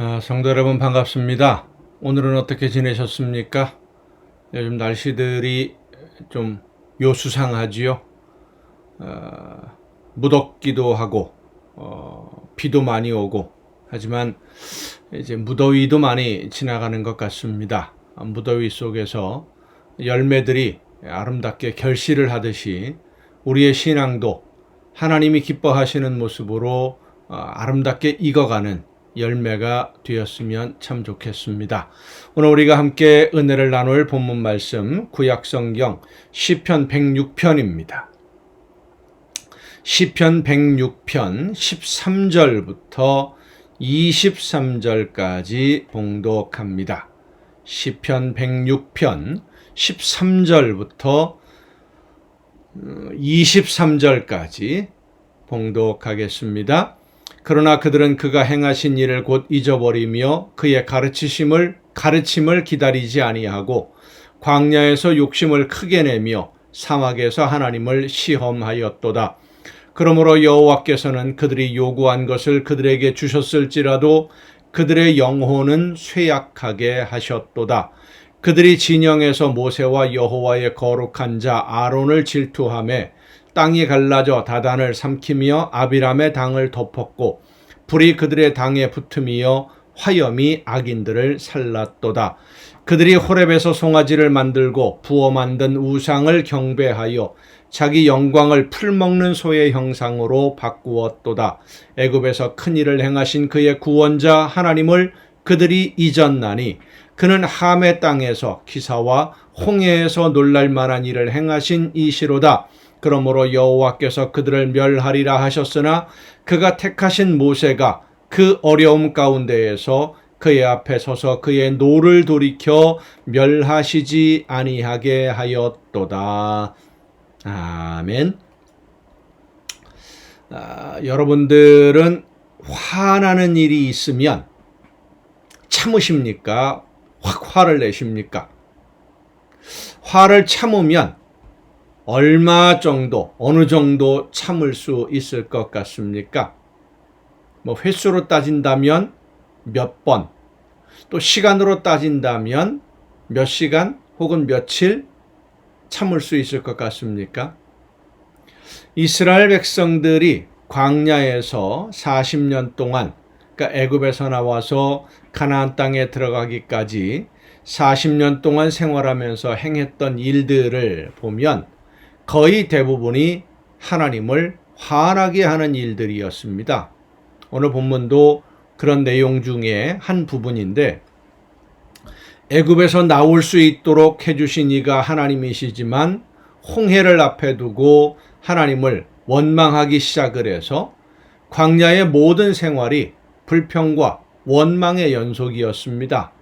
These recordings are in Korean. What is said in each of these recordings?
아, 성도 여러분 반갑습니다. 오늘은 어떻게 지내셨습니까? 요즘 날씨들이 좀 요수상하지요. 어, 무덥기도 하고 어, 비도 많이 오고 하지만 이제 무더위도 많이 지나가는 것 같습니다. 아, 무더위 속에서 열매들이 아름답게 결실을 하듯이 우리의 신앙도 하나님이 기뻐하시는 모습으로 어, 아름답게 익어가는 열매가 되었으면 참 좋겠습니다. 오늘 우리가 함께 은혜를 나눌 본문 말씀 구약성경 시편 106편입니다. 시편 106편 13절부터 23절까지 봉독합니다. 시편 106편 13절부터 23절까지 봉독하겠습니다. 그러나 그들은 그가 행하신 일을 곧 잊어버리며 그의 가르치심을 가르침을 기다리지 아니하고 광야에서 욕심을 크게 내며 사막에서 하나님을 시험하였도다. 그러므로 여호와께서는 그들이 요구한 것을 그들에게 주셨을지라도 그들의 영혼은 쇠약하게 하셨도다. 그들이 진영에서 모세와 여호와의 거룩한 자 아론을 질투하며 땅이 갈라져 다단을 삼키며 아비람의 당을 덮었고 불이 그들의 당에 붙음이여 화염이 악인들을 살랐도다. 그들이 호렙에서 송아지를 만들고 부어 만든 우상을 경배하여 자기 영광을 풀먹는 소의 형상으로 바꾸었도다. 애굽에서 큰 일을 행하신 그의 구원자 하나님을 그들이 잊었나니 그는 함의 땅에서 기사와 홍해에서 놀랄 만한 일을 행하신 이시로다. 그러므로 여호와께서 그들을 멸하리라 하셨으나 그가 택하신 모세가 그 어려움 가운데에서 그의 앞에 서서 그의 노를 돌이켜 멸하시지 아니하게 하였도다. 아멘. 아, 여러분들은 화나는 일이 있으면 참으십니까? 확 화를 내십니까? 화를 참으면 얼마 정도, 어느 정도 참을 수 있을 것 같습니까? 뭐 횟수로 따진다면 몇 번, 또 시간으로 따진다면 몇 시간 혹은 며칠 참을 수 있을 것 같습니까? 이스라엘 백성들이 광야에서 40년 동안 그러니까 애굽에서 나와서 가나안 땅에 들어가기까지 40년 동안 생활하면서 행했던 일들을 보면 거의 대부분이 하나님을 화나게 하는 일들이었습니다. 오늘 본문도 그런 내용 중에 한 부분인데 애굽에서 나올 수 있도록 해주신 이가 하나님이시지만 홍해를 앞에 두고 하나님을 원망하기 시작을 해서 광야의 모든 생활이 불평과 원망의 연속이었습니다.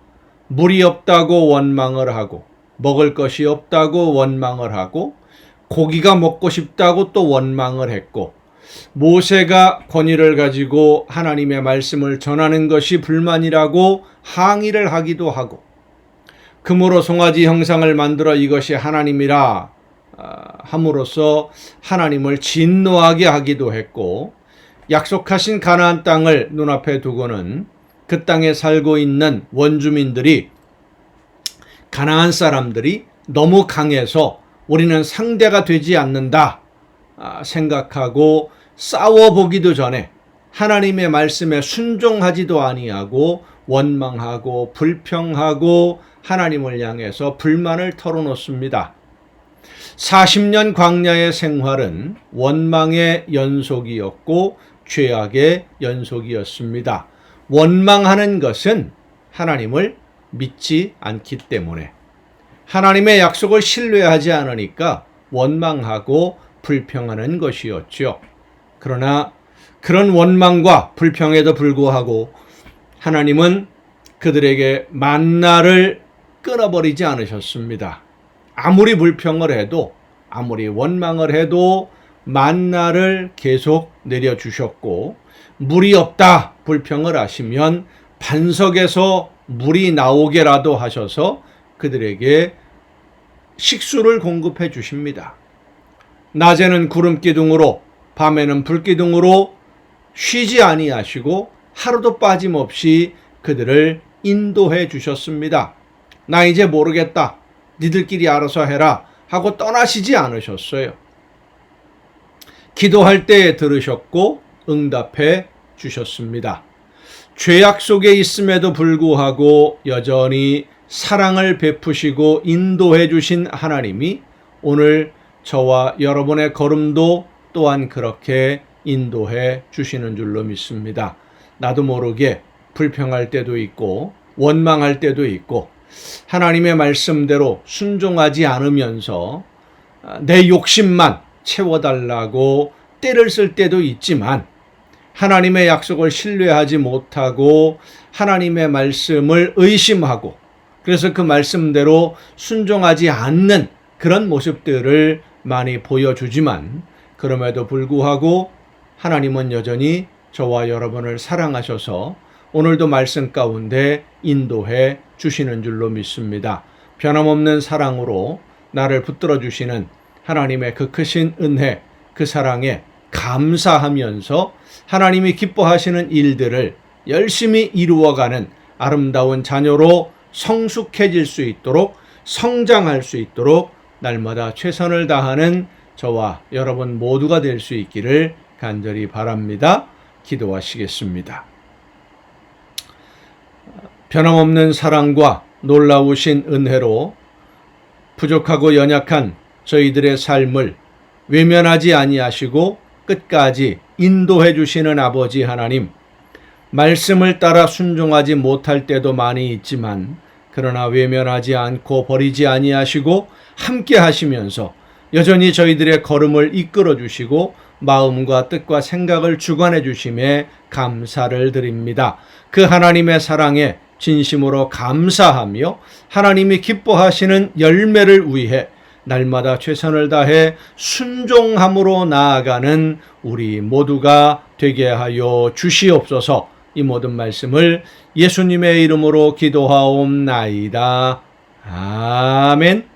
물이 없다고 원망을 하고 먹을 것이 없다고 원망을 하고 고기가 먹고 싶다고 또 원망을 했고 모세가 권위를 가지고 하나님의 말씀을 전하는 것이 불만이라고 항의를 하기도 하고 금으로 송아지 형상을 만들어 이것이 하나님이라 함으로써 하나님을 진노하게 하기도 했고 약속하신 가나안 땅을 눈앞에 두고는 그 땅에 살고 있는 원주민들이 가나안 사람들이 너무 강해서 우리는 상대가 되지 않는다 생각하고 싸워보기도 전에 하나님의 말씀에 순종하지도 아니하고 원망하고 불평하고 하나님을 향해서 불만을 털어놓습니다. 40년 광야의 생활은 원망의 연속이었고 죄악의 연속이었습니다. 원망하는 것은 하나님을 믿지 않기 때문에 하나님의 약속을 신뢰하지 않으니까 원망하고 불평하는 것이었죠. 그러나 그런 원망과 불평에도 불구하고 하나님은 그들에게 만나를 끊어버리지 않으셨습니다. 아무리 불평을 해도 아무리 원망을 해도 만나를 계속 내려주셨고 물이 없다 불평을 하시면 반석에서 물이 나오게라도 하셔서 그들에게 식수를 공급해 주십니다. 낮에는 구름 기둥으로 밤에는 불 기둥으로 쉬지 아니하시고 하루도 빠짐없이 그들을 인도해 주셨습니다. 나 이제 모르겠다. 니들끼리 알아서 해라. 하고 떠나시지 않으셨어요. 기도할 때 들으셨고 응답해 주셨습니다. 죄악 속에 있음에도 불구하고 여전히 사랑을 베푸시고 인도해 주신 하나님이 오늘 저와 여러분의 걸음도 또한 그렇게 인도해 주시는 줄로 믿습니다. 나도 모르게 불평할 때도 있고 원망할 때도 있고 하나님의 말씀대로 순종하지 않으면서 내 욕심만 채워달라고 때를 쓸 때도 있지만 하나님의 약속을 신뢰하지 못하고 하나님의 말씀을 의심하고 그래서 그 말씀대로 순종하지 않는 그런 모습들을 많이 보여주지만 그럼에도 불구하고 하나님은 여전히 저와 여러분을 사랑하셔서 오늘도 말씀 가운데 인도해 주시는 줄로 믿습니다. 변함없는 사랑으로 나를 붙들어 주시는 하나님의 그 크신 은혜, 그 사랑에 감사하면서 하나님이 기뻐하시는 일들을 열심히 이루어가는 아름다운 자녀로 성숙해질 수 있도록 성장할 수 있도록 날마다 최선을 다하는 저와 여러분 모두가 될 수 있기를 간절히 바랍니다. 기도하시겠습니다. 변함없는 사랑과 놀라우신 은혜로 부족하고 연약한 저희들의 삶을 외면하지 아니하시고 끝까지 인도해 주시는 아버지 하나님, 말씀을 따라 순종하지 못할 때도 많이 있지만 그러나 외면하지 않고 버리지 아니하시고 함께 하시면서 여전히 저희들의 걸음을 이끌어 주시고 마음과 뜻과 생각을 주관해 주심에 감사를 드립니다. 그 하나님의 사랑에 진심으로 감사하며 하나님이 기뻐하시는 열매를 위해 날마다 최선을 다해 순종함으로 나아가는 우리 모두가 되게 하여 주시옵소서 이 모든 말씀을 예수님의 이름으로 기도하옵나이다. 아멘.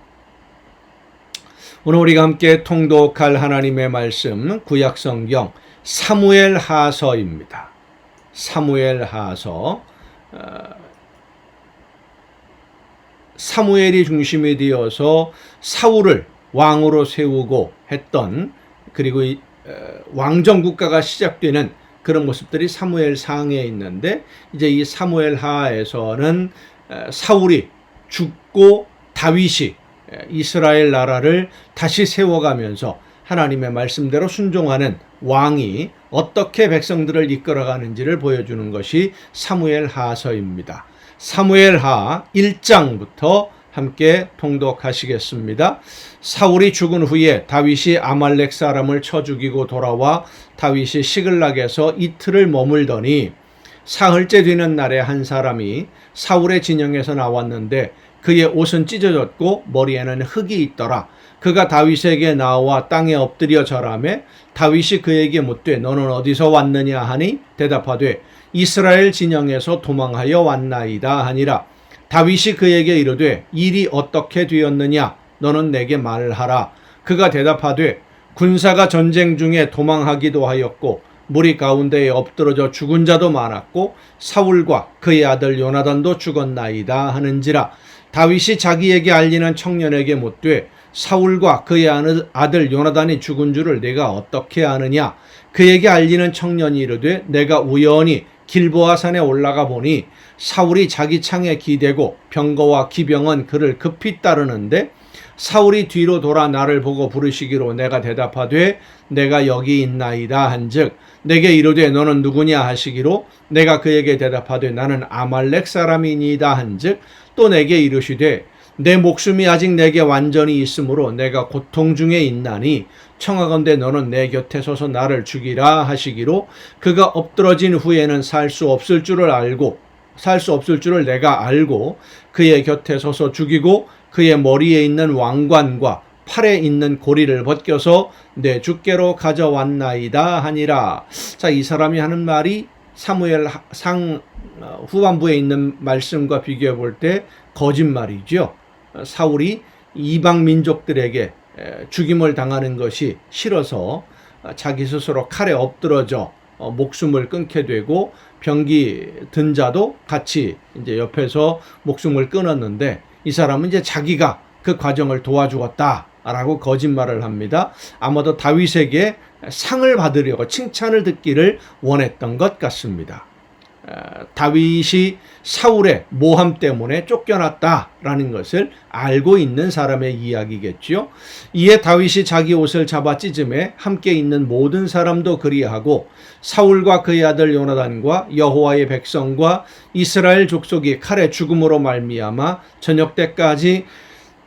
오늘 우리가 함께 통독할 하나님의 말씀 구약 성경 사무엘 하서입니다. 사무엘 하서 사무엘이 중심이 되어서 사울을 왕으로 세우고 했던 그리고 왕정 국가가 시작되는 그런 모습들이 사무엘 상에 있는데 이제 이 사무엘 하에서는 사울이 죽고 다윗이 이스라엘 나라를 다시 세워가면서 하나님의 말씀대로 순종하는 왕이 어떻게 백성들을 이끌어가는지를 보여주는 것이 사무엘 하서입니다. 사무엘 하 1장부터 함께 통독하시겠습니다. 사울이 죽은 후에 다윗이 아말렉 사람을 쳐 죽이고 돌아와 다윗이 시글락에서 이틀을 머물더니 사흘째 되는 날에 한 사람이 사울의 진영에서 나왔는데 그의 옷은 찢어졌고 머리에는 흙이 있더라. 그가 다윗에게 나와 땅에 엎드려 절하며 다윗이 그에게 묻되 너는 어디서 왔느냐 하니 대답하되 이스라엘 진영에서 도망하여 왔나이다 하니라. 다윗이 그에게 이르되 일이 어떻게 되었느냐 너는 내게 말하라. 그가 대답하되 군사가 전쟁 중에 도망하기도 하였고 무리 가운데에 엎드러져 죽은 자도 많았고 사울과 그의 아들 요나단도 죽었나이다 하는지라 다윗이 자기에게 알리는 청년에게 묻되 사울과 그의 아들 요나단이 죽은 줄을 내가 어떻게 아느냐? 그에게 알리는 청년이 이르되 내가 우연히 길보아 산에 올라가 보니 사울이 자기 창에 기대고 병거와 기병은 그를 급히 따르는데 사울이 뒤로 돌아 나를 보고 부르시기로 내가 대답하되 내가 여기 있나이다 한즉 내게 이르되 너는 누구냐 하시기로 내가 그에게 대답하되 나는 아말렉 사람이니이다 한즉 또 내게 이르시되 내 목숨이 아직 내게 완전히 있으므로 내가 고통 중에 있나니 청하건대 너는 내 곁에 서서 나를 죽이라 하시기로 그가 엎드러진 후에는 살 수 없을 줄을 알고 살 수 없을 줄을 내가 알고 그의 곁에 서서 죽이고 그의 머리에 있는 왕관과 팔에 있는 고리를 벗겨서 내 주께로 가져왔나이다 하니라. 자, 이 사람이 하는 말이 사무엘 상 어, 후반부에 있는 말씀과 비교해 볼 때 거짓말이죠. 사울이 이방 민족들에게 죽임을 당하는 것이 싫어서 자기 스스로 칼에 엎드러져 어, 목숨을 끊게 되고 병기 든 자도 같이 이제 옆에서 목숨을 끊었는데 이 사람은 이제 자기가 그 과정을 도와주었다라고 거짓말을 합니다. 아마도 다윗에게 상을 받으려고 칭찬을 듣기를 원했던 것 같습니다. 어, 다윗이 사울의 모함 때문에 쫓겨났다라는 것을 알고 있는 사람의 이야기겠지요. 이에 다윗이 자기 옷을 잡아 찢음에 함께 있는 모든 사람도 그리하고 사울과 그의 아들 요나단과 여호와의 백성과 이스라엘 족속이 칼에 죽음으로 말미암아 저녁 때까지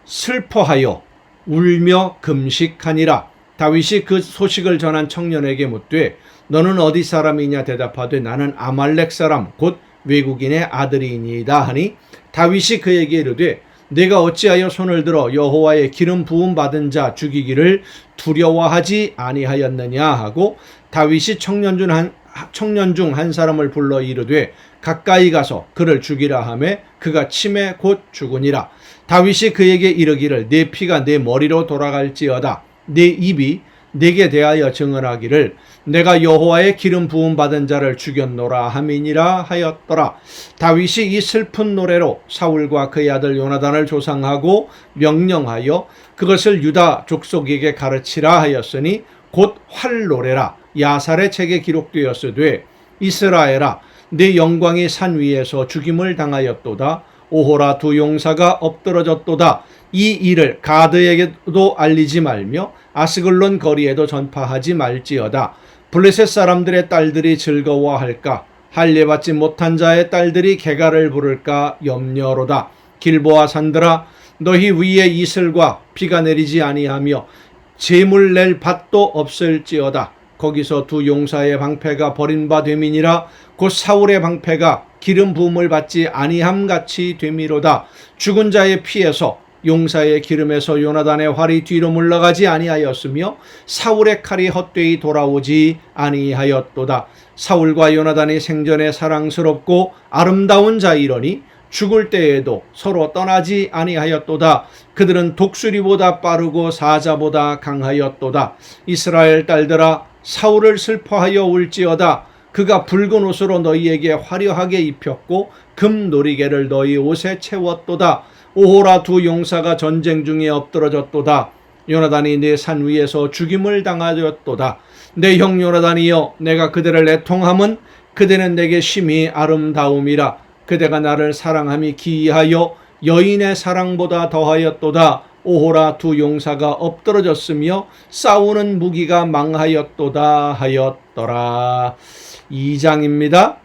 슬퍼하여 울며 금식하니라. 다윗이 그 소식을 전한 청년에게 묻되 너는 어디 사람이냐 대답하되 나는 아말렉 사람 곧 외국인의 아들이니이다 하니 다윗이 그에게 이르되 내가 어찌하여 손을 들어 여호와의 기름 부음 받은 자 죽이기를 두려워하지 아니하였느냐 하고 다윗이 청년 중 한 청년 중 한 사람을 불러 이르되 가까이 가서 그를 죽이라 하매 그가 침에 곧 죽으니라. 다윗이 그에게 이르기를 내 피가 내 머리로 돌아갈지어다. 내 입이 내게 대하여 증언하기를 내가 여호와의 기름 부음 받은 자를 죽였노라 함이니라 하였더라. 다윗이 이 슬픈 노래로 사울과 그의 아들 요나단을 조상하고 명령하여 그것을 유다 족속에게 가르치라 하였으니 곧 활노래라. 야살의 책에 기록되었으되 이스라엘아 내 영광이 산 위에서 죽임을 당하였도다. 오호라 두 용사가 엎드러졌도다. 이 일을 가드에게도 알리지 말며 아스글론 거리에도 전파하지 말지어다. 블레셋 사람들의 딸들이 즐거워할까? 할례받지 못한 자의 딸들이 개가를 부를까 염려로다. 길보아 산들아 너희 위에 이슬과 비가 내리지 아니하며 재물 낼 밭도 없을지어다. 거기서 두 용사의 방패가 버린 바 됨이니라 곧 사울의 방패가 기름 부음을 받지 아니함 같이 됨이로다. 죽은 자의 피에서 용사의 기름에서 요나단의 활이 뒤로 물러가지 아니하였으며 사울의 칼이 헛되이 돌아오지 아니하였도다. 사울과 요나단이 생전에 사랑스럽고 아름다운 자이러니 죽을 때에도 서로 떠나지 아니하였도다. 그들은 독수리보다 빠르고 사자보다 강하였도다. 이스라엘 딸들아 사울을 슬퍼하여 울지어다. 그가 붉은 옷으로 너희에게 화려하게 입혔고 금 놀이개를 너희 옷에 채웠도다. 오호라 두 용사가 전쟁 중에 엎드러졌도다. 요나단이 내 산 위에서 죽임을 당하였도다. 내 형 요나단이여 내가 그들을 애통함은 그대는 내게 심히 아름다움이라. 그대가 나를 사랑함이 기이하여 여인의 사랑보다 더하였도다. 오호라 두 용사가 엎드러졌으며 싸우는 무기가 망하였도다 하였더라. 2장입니다.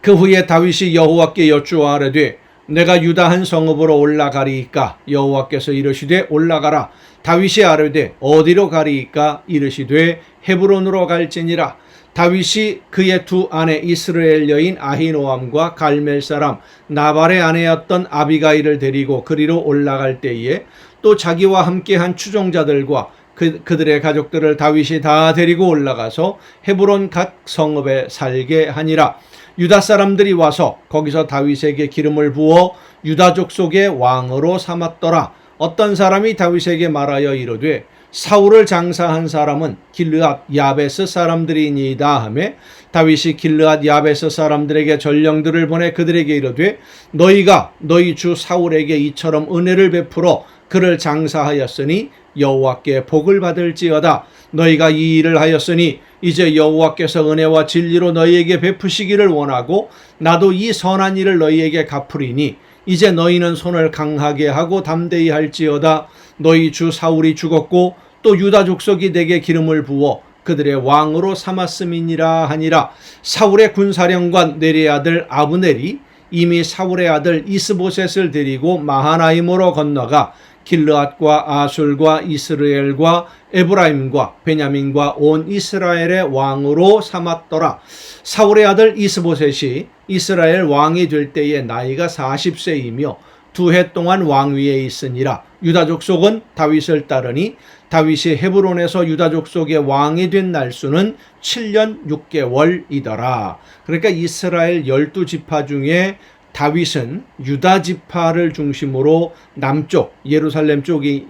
그 후에 다윗이 여호와께 여쭈어하되 내가 유다 한 성읍으로 올라가리이까? 여호와께서 이르시되 올라가라. 다윗이 아뢰되 어디로 가리이까? 이르시되 헤브론으로 갈지니라. 다윗이 그의 두 아내 이스라엘 여인 아히노암과 갈멜 사람 나발의 아내였던 아비가일을 데리고 그리로 올라갈 때에 또 자기와 함께한 추종자들과 그, 그들의 가족들을 다윗이 다 데리고 올라가서 헤브론 각 성읍에 살게 하니라. 유다 사람들이 와서 거기서 다윗에게 기름을 부어 유다족 속의 왕으로 삼았더라. 어떤 사람이 다윗에게 말하여 이르되 사울을 장사한 사람은 길르앗 야베스 사람들이니이다 하매 다윗이 길르앗 야베스 사람들에게 전령들을 보내 그들에게 이르되 너희가 너희 주 사울에게 이처럼 은혜를 베풀어 그를 장사하였으니 여호와께 복을 받을지어다. 너희가 이 일을 하였으니 이제 여호와께서 은혜와 진리로 너희에게 베푸시기를 원하고 나도 이 선한 일을 너희에게 갚으리니 이제 너희는 손을 강하게 하고 담대히 할지어다. 너희 주 사울이 죽었고 또 유다 족속이 내게 기름을 부어 그들의 왕으로 삼았음이니라 하니라. 사울의 군사령관 네리의 아들 아브넬이 이미 사울의 아들 이스보셋을 데리고 마하나임으로 건너가 길르앗과 아술과 이스라엘과 에브라임과 베냐민과 온 이스라엘의 왕으로 삼았더라. 사울의 아들 이스보셋이 이스라엘 왕이 될 때에 나이가 40세이며 두 해 동안 왕위에 있으니라. 유다 족 속은 다윗을 따르니 다윗이 헤브론에서 유다 족 속의 왕이 된 날수는 7년 6개월이더라. 그러니까 이스라엘 12지파 중에 다윗은 유다 지파를 중심으로 남쪽 예루살렘 쪽이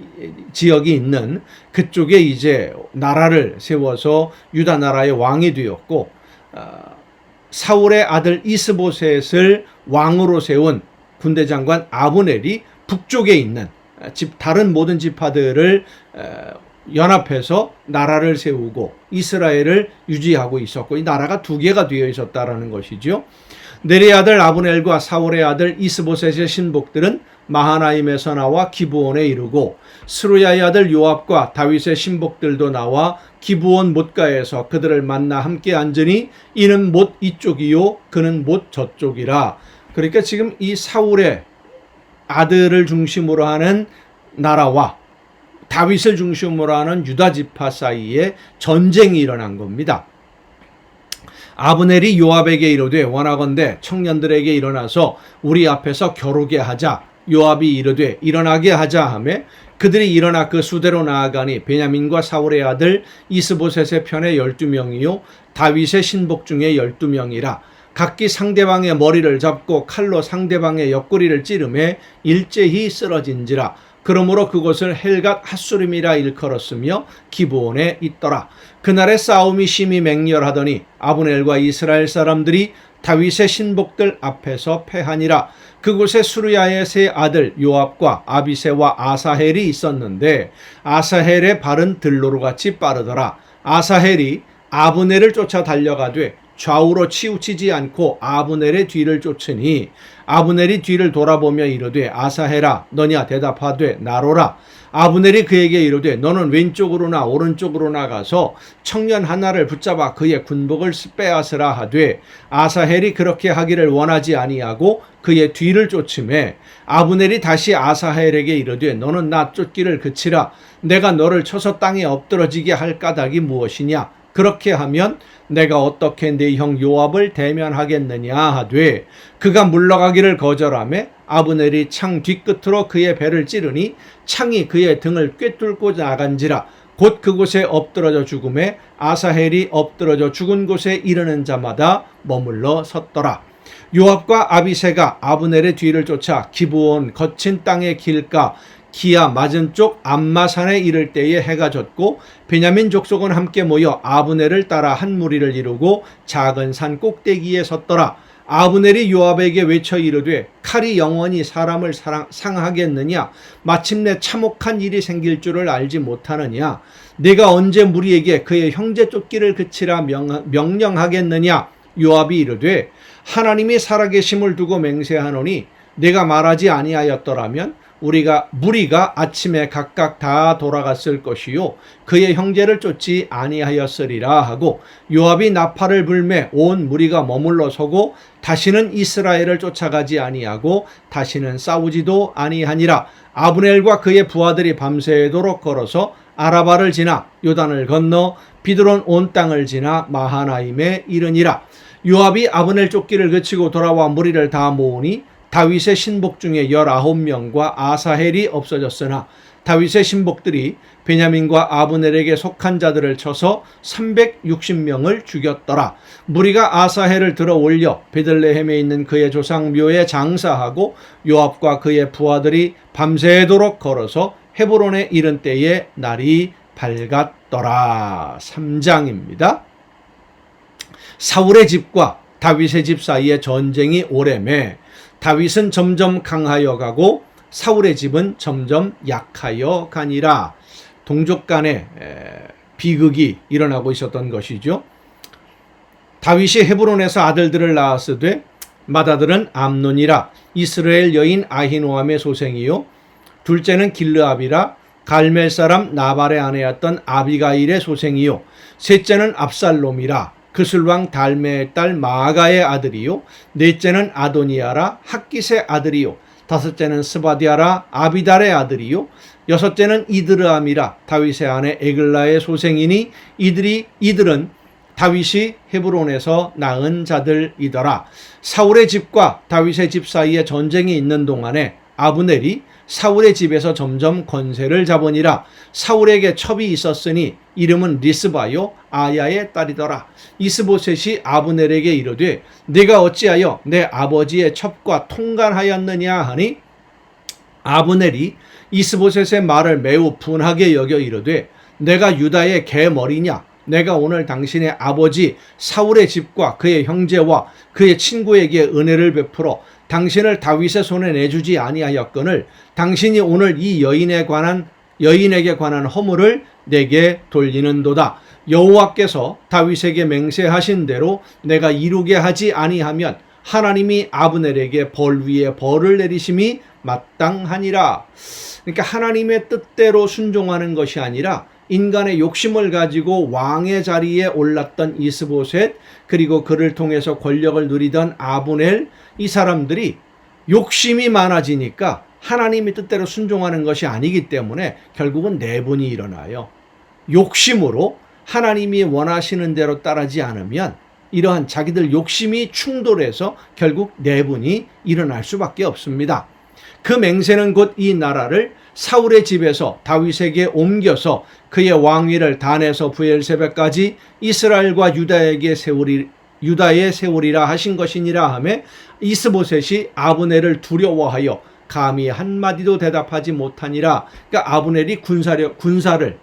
지역이 있는 그쪽에 이제 나라를 세워서 유다 나라의 왕이 되었고 어, 사울의 아들 이스보셋을 왕으로 세운 군대 장관 아브넬이 북쪽에 있는 집 다른 모든 지파들을 어, 연합해서 나라를 세우고 이스라엘을 유지하고 있었고 이 나라가 두 개가 되어 있었다라는 것이죠. 네리 아들 아브넬과 사울의 아들 이스보셋의 신복들은 마하나임에서 나와 기브온에 이르고 스루야의 아들 요압과 다윗의 신복들도 나와 기브온 못가에서 그들을 만나 함께 앉으니 이는 못 이쪽이요 그는 못 저쪽이라. 그러니까 지금 이 사울의 아들을 중심으로 하는 나라와 다윗을 중심으로 하는 유다 지파 사이에 전쟁이 일어난 겁니다. 아브넬이 요압에게 이르되 원하건대 청년들에게 일어나서 우리 앞에서 겨루게 하자. 요압이 이르되 일어나게 하자 하매 그들이 일어나 그 수대로 나아가니 베냐민과 사울의 아들 이스보셋의 편에 열두 명이요 다윗의 신복 중에 열두 명이라 각기 상대방의 머리를 잡고 칼로 상대방의 옆구리를 찌르매 일제히 쓰러진지라 그러므로 그곳을 헬갓 핫수림이라 일컬었으며 기브온에 있더라. 그날의 싸움이 심히 맹렬하더니 아브넬과 이스라엘 사람들이 다윗의 신복들 앞에서 패하니라. 그곳에 수르야의 세 아들 요압과 아비세와 아사헬이 있었는데 아사헬의 발은 들로로 같이 빠르더라. 아사헬이 아브넬을 쫓아 달려가되 좌우로 치우치지 않고 아브넬의 뒤를 쫓으니 아브넬이 뒤를 돌아보며 이르되 아사해라 너냐 대답하되 나로라. 아브넬이 그에게 이르되 너는 왼쪽으로나 오른쪽으로 나 가서 청년 하나를 붙잡아 그의 군복을 빼앗으라 하되 아사헬이 그렇게 하기를 원하지 아니하고 그의 뒤를 쫓음에 아브넬이 다시 아사헬에게 이르되 너는 나 쫓기를 그치라. 내가 너를 쳐서 땅에 엎드러지게 할 까닭이 무엇이냐 그렇게 하면 내가 어떻게 내형 요압을 대면하겠느냐 하되 그가 물러가기를 거절하며 아브넬이 창 뒤끝으로 그의 배를 찌르니 창이 그의 등을 꿰뚫고 나간지라 곧 그곳에 엎드러져 죽음에 아사헬이 엎드러져 죽은 곳에 이르는 자마다 머물러 섰더라. 요압과 아비세가 아브넬의 뒤를 쫓아 기브온 거친 땅의 길가 기아 맞은 쪽 암마산에 이를 때에 해가 졌고 베냐민 족속은 함께 모여 아브넬을 따라 한 무리를 이루고 작은 산 꼭대기에 섰더라. 아브넬이 요압에게 외쳐 이르되 칼이 영원히 사람을 사랑, 상하겠느냐? 마침내 참혹한 일이 생길 줄을 알지 못하느냐? 내가 언제 무리에게 그의 형제 쫓기를 그치라 명, 명령하겠느냐? 요압이 이르되 하나님이 살아계심을 두고 맹세하노니 내가 말하지 아니하였더라면 우리가 무리가 아침에 각각 다 돌아갔을 것이요. 그의 형제를 쫓지 아니하였으리라 하고 요압이 나팔을 불매 온 무리가 머물러 서고 다시는 이스라엘을 쫓아가지 아니하고 다시는 싸우지도 아니하니라. 아브넬과 그의 부하들이 밤새도록 걸어서 아라바를 지나 요단을 건너 비드론 온 땅을 지나 마하나임에 이르니라. 요압이 아브넬 쫓기를 그치고 돌아와 무리를 다 모으니 다윗의 신복 중에 열아홉 명과 아사헬이 없어졌으나 다윗의 신복들이 베냐민과 아브넬에게 속한 자들을 쳐서 360명을 죽였더라. 무리가 아사헬을 들어 올려 베들레헴에 있는 그의 조상 묘에 장사하고 요압과 그의 부하들이 밤새도록 걸어서 헤브론에 이른 때에 날이 밝았더라. 3장입니다. 사울의 집과 다윗의 집 사이에 전쟁이 오래매 다윗은 점점 강하여 가고 사울의 집은 점점 약하여 가니라. 동족 간의 비극이 일어나고 있었던 것이죠. 다윗이 헤브론에서 아들들을 낳았으되 맏아들은 암논이라. 이스라엘 여인 아히노함의 소생이요. 둘째는 길르압이라. 갈멜 사람 나발의 아내였던 아비가일의 소생이요. 셋째는 압살롬이라 그술왕 달메의 딸 마가의 아들이요. 넷째는 아도니아라 학기의 아들이요. 다섯째는 스바디아라 아비달의 아들이요. 여섯째는 이드르암이라 다윗의 아내 에글라의 소생이니 이들이 이들은 다윗이 헤브론에서 낳은 자들이더라. 사울의 집과 다윗의 집 사이에 전쟁이 있는 동안에 아브넬이 사울의 집에서 점점 권세를 잡으니라. 사울에게 첩이 있었으니 이름은 리스바요 아야의 딸이더라. 이스보셋이 아브넬에게 이르되 네가 어찌하여 내 아버지의 첩과 통관하였느냐? 하니 아브넬이 이스보셋의 말을 매우 분하게 여겨 이르되 내가 유다의 개머리냐? 내가 오늘 당신의 아버지 사울의 집과 그의 형제와 그의 친구에게 은혜를 베풀어 당신을 다윗의 손에 내주지 아니하였거늘 당신이 오늘 이 여인에 관한 여인에게 관한 허물을 내게 돌리는도다. 여호와께서 다윗에게 맹세하신 대로 내가 이루게 하지 아니하면 하나님이 아브넬에게 벌 위에 벌을 내리심이 마땅하니라. 그러니까 하나님의 뜻대로 순종하는 것이 아니라 인간의 욕심을 가지고 왕의 자리에 올랐던 이스보셋 그리고 그를 통해서 권력을 누리던 아브넬 이 사람들이 욕심이 많아지니까 하나님의 뜻대로 순종하는 것이 아니기 때문에 결국은 내분이 일어나요. 욕심으로 하나님이 원하시는 대로 따르지 않으면 이러한 자기들 욕심이 충돌해서 결국 내분이 일어날 수밖에 없습니다. 그 맹세는 곧 이 나라를 사울의 집에서 다윗에게 옮겨서 그의 왕위를 단에서 부엘세베까지 이스라엘과 유다에게 세우리 유다에 세우리라 하신 것이니라 하매 이스보셋이 아브넬을 두려워하여 감히 한 마디도 대답하지 못하니라. 그러니까 아브넬이 군사력 군사를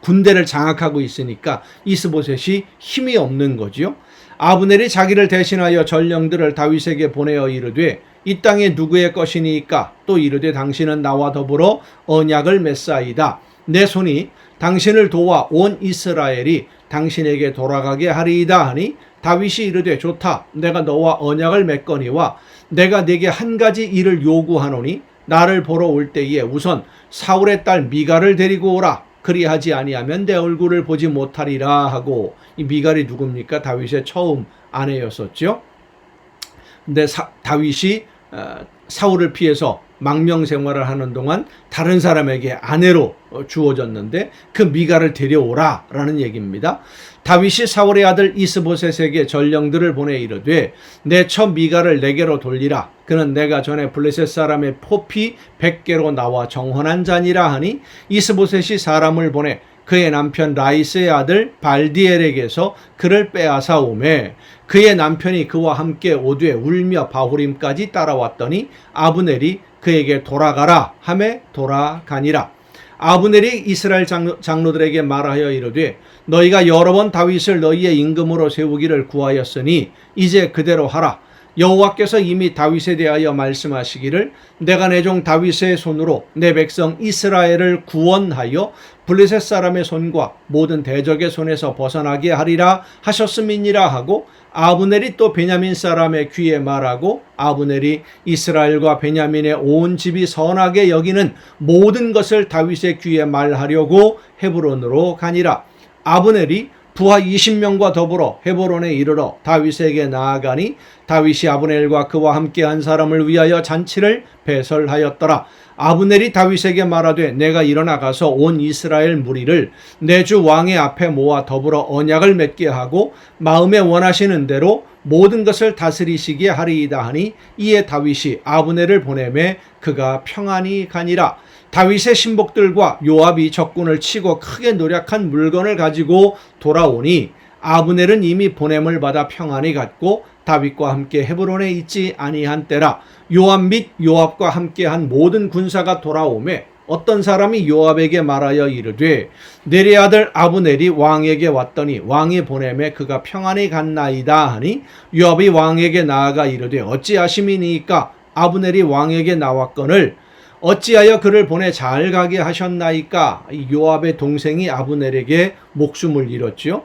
군대를 장악하고 있으니까 이스보셋이 힘이 없는 거지요. 아브넬이 자기를 대신하여 전령들을 다윗에게 보내어 이르되 이 땅에 누구의 것이니까 또 이르되 당신은 나와 더불어 언약을 맺사이다. 내 손이 당신을 도와 온 이스라엘이 당신에게 돌아가게 하리이다 하니 다윗이 이르되 좋다. 내가 너와 언약을 맺거니와 내가 네게 한 가지 일을 요구하노니 나를 보러 올 때에 우선 사울의 딸 미가를 데리고 오라. 그리하지 아니하면 내 얼굴을 보지 못하리라 하고 이 미갈이 누굽니까? 다윗의 처음 아내였었죠. 근데 사, 다윗이 어, 사울을 피해서 망명 생활을 하는 동안 다른 사람에게 아내로 어, 주어졌는데 그 미가를 데려오라라는 얘기입니다. 다윗이 사울의 아들 이스보셋에게 전령들을 보내 이르되 내처 미가를 내게로 돌리라 그는 내가 전에 블레셋 사람의 포피 100개로 나와 정헌한 자니라 하니 이스보셋이 사람을 보내 그의 남편 라이스의 아들 발디엘에게서 그를 빼앗아 오매 그의 남편이 그와 함께 오되 울며 바후림까지 따라왔더니 아브넬이 그에게 돌아가라 함에 돌아가니라 아브넬이 이스라엘 장로, 들에게 말하여 이르되 너희가 여러 번 다윗을 너희의 임금으로 세우기를 구하였으니 이제 그대로 하라. 여호와께서 이미 다윗에 대하여 말씀하시기를 내가 내 종 다윗의 손으로 내 백성 이스라엘을 구원하여 블레셋 사람의 손과 모든 대적의 손에서 벗어나게 하리라 하셨음이니라 하고 아브넬이 또 베냐민 사람의 귀에 말하고 아브넬이 이스라엘과 베냐민의 온 집이 선하게 여기는 모든 것을 다윗의 귀에 말하려고 헤브론으로 가니라. 아브넬이 부하 20명과 더불어 헤브론에 이르러 다윗에게 나아가니 다윗이 아브넬과 그와 함께한 사람을 위하여 잔치를 배설하였더라. 아브넬이 다윗에게 말하되 내가 일어나 가서 온 이스라엘 무리를 내 주 왕의 앞에 모아 더불어 언약을 맺게 하고 마음에 원하시는 대로 모든 것을 다스리시게 하리이다 하니 이에 다윗이 아브넬을 보내매 그가 평안히 가니라. 다윗의 신복들과 요압이 적군을 치고 크게 노력한 물건을 가지고 돌아오니 아브넬은 이미 보냄을 받아 평안히 갔고 다윗과 함께 헤브론에 있지 아니한 때라 요압 및 요압과 함께한 모든 군사가 돌아오매 어떤 사람이 요압에게 말하여 이르되 내리 아들 아브넬이 왕에게 왔더니 왕이 보내매 그가 평안히 갔나이다 하니 요압이 왕에게 나아가 이르되 어찌하심이니까? 아브넬이 왕에게 나왔거늘 어찌하여 그를 보내 잘 가게 하셨나이까? 요압의 동생이 아브넬에게 목숨을 잃었지요.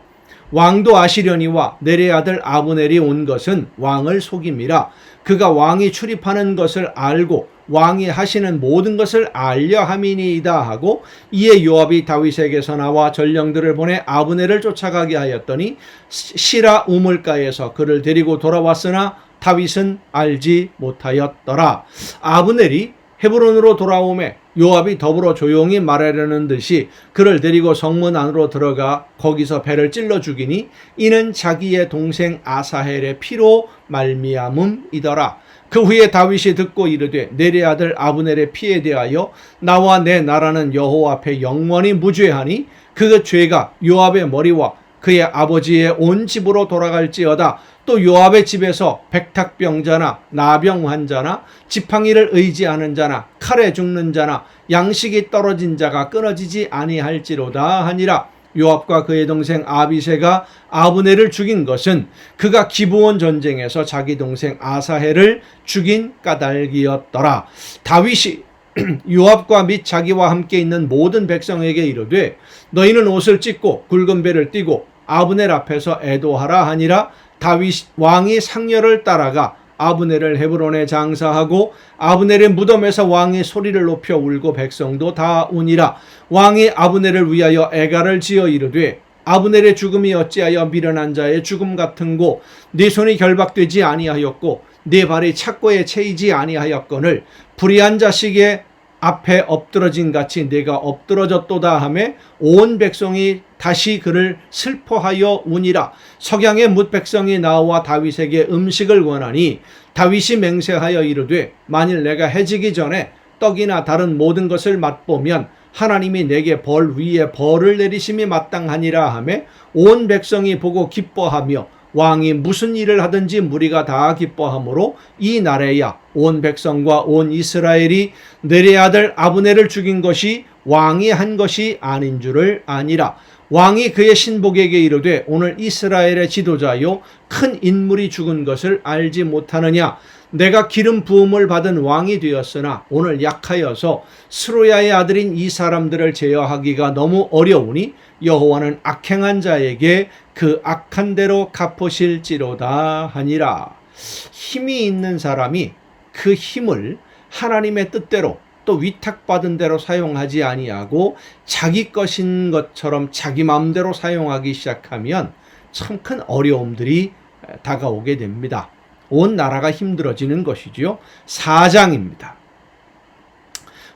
왕도 아시려니와 내레 아들 아브넬이 온 것은 왕을 속임이라. 그가 왕이 출입하는 것을 알고 왕이 하시는 모든 것을 알려 함이니이다 하고 이에 요압이 다윗에게서 나와 전령들을 보내 아브넬을 쫓아가게 하였더니 시라 우물가에서 그를 데리고 돌아왔으나 다윗은 알지 못하였더라. 아브넬이 헤브론으로 돌아오매 요압이 더불어 조용히 말하려는 듯이 그를 데리고 성문 안으로 들어가 거기서 배를 찔러 죽이니 이는 자기의 동생 아사헬의 피로 말미암음이더라. 그 후에 다윗이 듣고 이르되 내리 아들 아브넬의 피에 대하여 나와 내 나라는 여호와 앞에 영원히 무죄하니 그 죄가 요압의 머리와 그의 아버지의 온 집으로 돌아갈지어다. 또 요압의 집에서 백탁병자나 나병 환자나 지팡이를 의지하는 자나 칼에 죽는 자나 양식이 떨어진 자가 끊어지지 아니할지로다 하니라 요압과 그의 동생 아비세가 아브네를 죽인 것은 그가 기브온 전쟁에서 자기 동생 아사헬을 죽인 까닭이었더라. 다윗이 요압과 및 자기와 함께 있는 모든 백성에게 이르되 너희는 옷을 찢고 굵은 배를 띠고 아브넬 앞에서 애도하라 하니라 다윗 왕이 상녀를 따라가 아브넬을 헤브론에 장사하고 아브넬의 무덤에서 왕이 소리를 높여 울고 백성도 다 우니라. 왕이 아브넬을 위하여 애가를 지어 이르되 아브넬의 죽음이 어찌하여 미련한 자의 죽음 같은고 네 손이 결박되지 아니하였고 네 발이 착고에 채이지 아니하였거늘 불의한 자식의 앞에 엎드러진 같이 내가 엎드러졌도다 하매 온 백성이 다시 그를 슬퍼하여 우니라. 석양의 뭇 백성이 나와 다윗에게 음식을 원하니 다윗이 맹세하여 이르되 만일 내가 해지기 전에 떡이나 다른 모든 것을 맛보면 하나님이 내게 벌 위에 벌을 내리심이 마땅하니라 하매 온 백성이 보고 기뻐하며 왕이 무슨 일을 하든지 무리가 다 기뻐하므로 이 날에야 온 백성과 온 이스라엘이 내레 아들 아브네를 죽인 것이 왕이 한 것이 아닌 줄을 아니라 왕이 그의 신복에게 이르되 오늘 이스라엘의 지도자요 큰 인물이 죽은 것을 알지 못하느냐 내가 기름 부음을 받은 왕이 되었으나 오늘 약하여서 스로야의 아들인 이 사람들을 제어하기가 너무 어려우니 여호와는 악행한 자에게 그 악한 대로 갚으실지로다 하니라. 힘이 있는 사람이 그 힘을 하나님의 뜻대로 또 위탁받은 대로 사용하지 아니하고 자기 것인 것처럼 자기 마음대로 사용하기 시작하면 참 큰 어려움들이 다가오게 됩니다. 온 나라가 힘들어지는 것이지요. 사장입니다.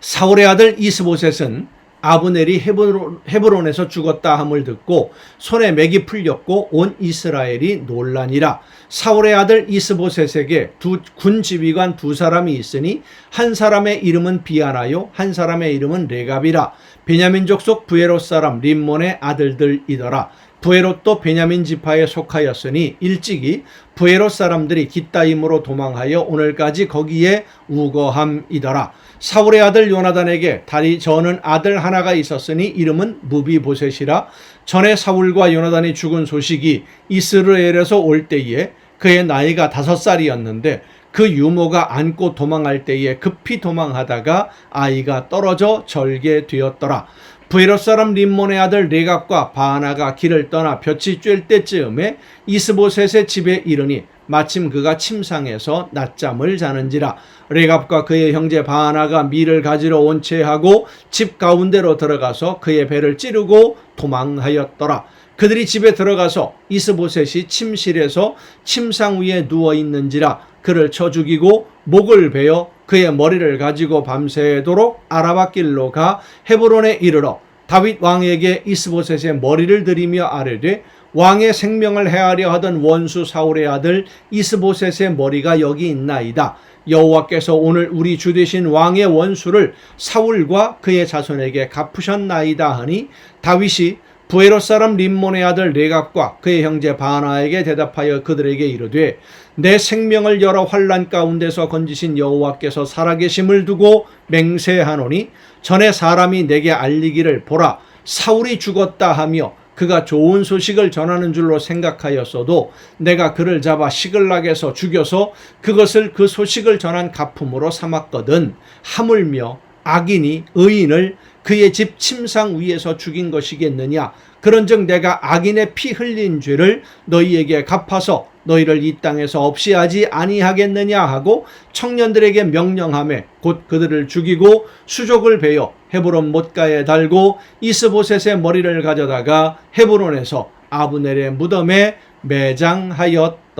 사울의 아들 이스보셋은 아브넬이 헤브론, 헤브론에서 죽었다 함을 듣고 손에 맥이 풀렸고 온 이스라엘이 논란이라. 사울의 아들 이스보셋에게 두 군 지휘관 두 사람이 있으니 한 사람의 이름은 비아나요 한 사람의 이름은 레갑이라. 베냐민 족 속 부에롯 사람 림몬의 아들들이더라 부에롯도 베냐민 지파에 속하였으니 일찍이 부에롯 사람들이 기따임으로 도망하여 오늘까지 거기에 우거함이더라. 사울의 아들 요나단에게 다리 저는 아들 하나가 있었으니 이름은 무비보셋이라 전에 사울과 요나단이 죽은 소식이 이스라엘에서 올 때에 그의 나이가 다섯 살이었는데 그 유모가 안고 도망할 때에 급히 도망하다가 아이가 떨어져 절게 되었더라. 부에롯 사람 림몬의 아들 레갑과 바나가 길을 떠나 볕이 쬐을 때쯤에 이스보셋의 집에 이르니 마침 그가 침상에서 낮잠을 자는지라 레갑과 그의 형제 바나가 밀을 가지러 온 채하고 집 가운데로 들어가서 그의 배를 찌르고 도망하였더라. 그들이 집에 들어가서 이스보셋이 침실에서 침상 위에 누워 있는지라 그를 쳐 죽이고 목을 베어 그의 머리를 가지고 밤새도록 아라바 길로 가 헤브론에 이르러 다윗 왕에게 이스보셋의 머리를 들이며 아뢰되 왕의 생명을 해하려 하던 원수 사울의 아들 이스보셋의 머리가 여기 있나이다. 여호와께서 오늘 우리 주 되신 왕의 원수를 사울과 그의 자손에게 갚으셨나이다 하니 다윗이 부에롯 사람 림몬의 아들 레갑과 그의 형제 바나에게 대답하여 그들에게 이르되 내 생명을 여러 환란 가운데서 건지신 여호와께서 살아계심을 두고 맹세하노니 전에 사람이 내게 알리기를 보라 사울이 죽었다 하며 그가 좋은 소식을 전하는 줄로 생각하였어도 내가 그를 잡아 시글락에서 죽여서 그것을 그 소식을 전한 가품으로 삼았거든. 하물며 악인이 의인을 그의 집 침상 위에서 죽인 것이겠느냐 그런즉 내가 악인의 피 흘린 죄를 너희에게 갚아서 너희를 이 땅에서 없이 하지 아니하겠느냐 하고 청년들에게 명령함에 곧 그들을 죽이고 수족을 베어 헤브론 못가에 달고 이스보셋의 머리를 가져다가 헤브론에서 아브넬의 무덤에 매장하였더라.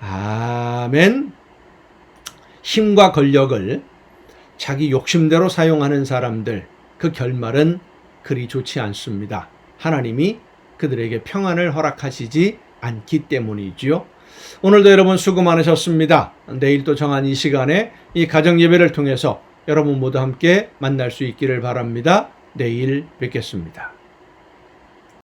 아멘. 힘과 권력을 자기 욕심대로 사용하는 사람들 그 결말은 그리 좋지 않습니다. 하나님이 그들에게 평안을 허락하시지 않기 때문이지요. 오늘도 여러분 수고 많으셨습니다. 내일 또 정한 이 시간에 이 가정 예배를 통해서 여러분 모두 함께 만날 수 있기를 바랍니다. 내일 뵙겠습니다.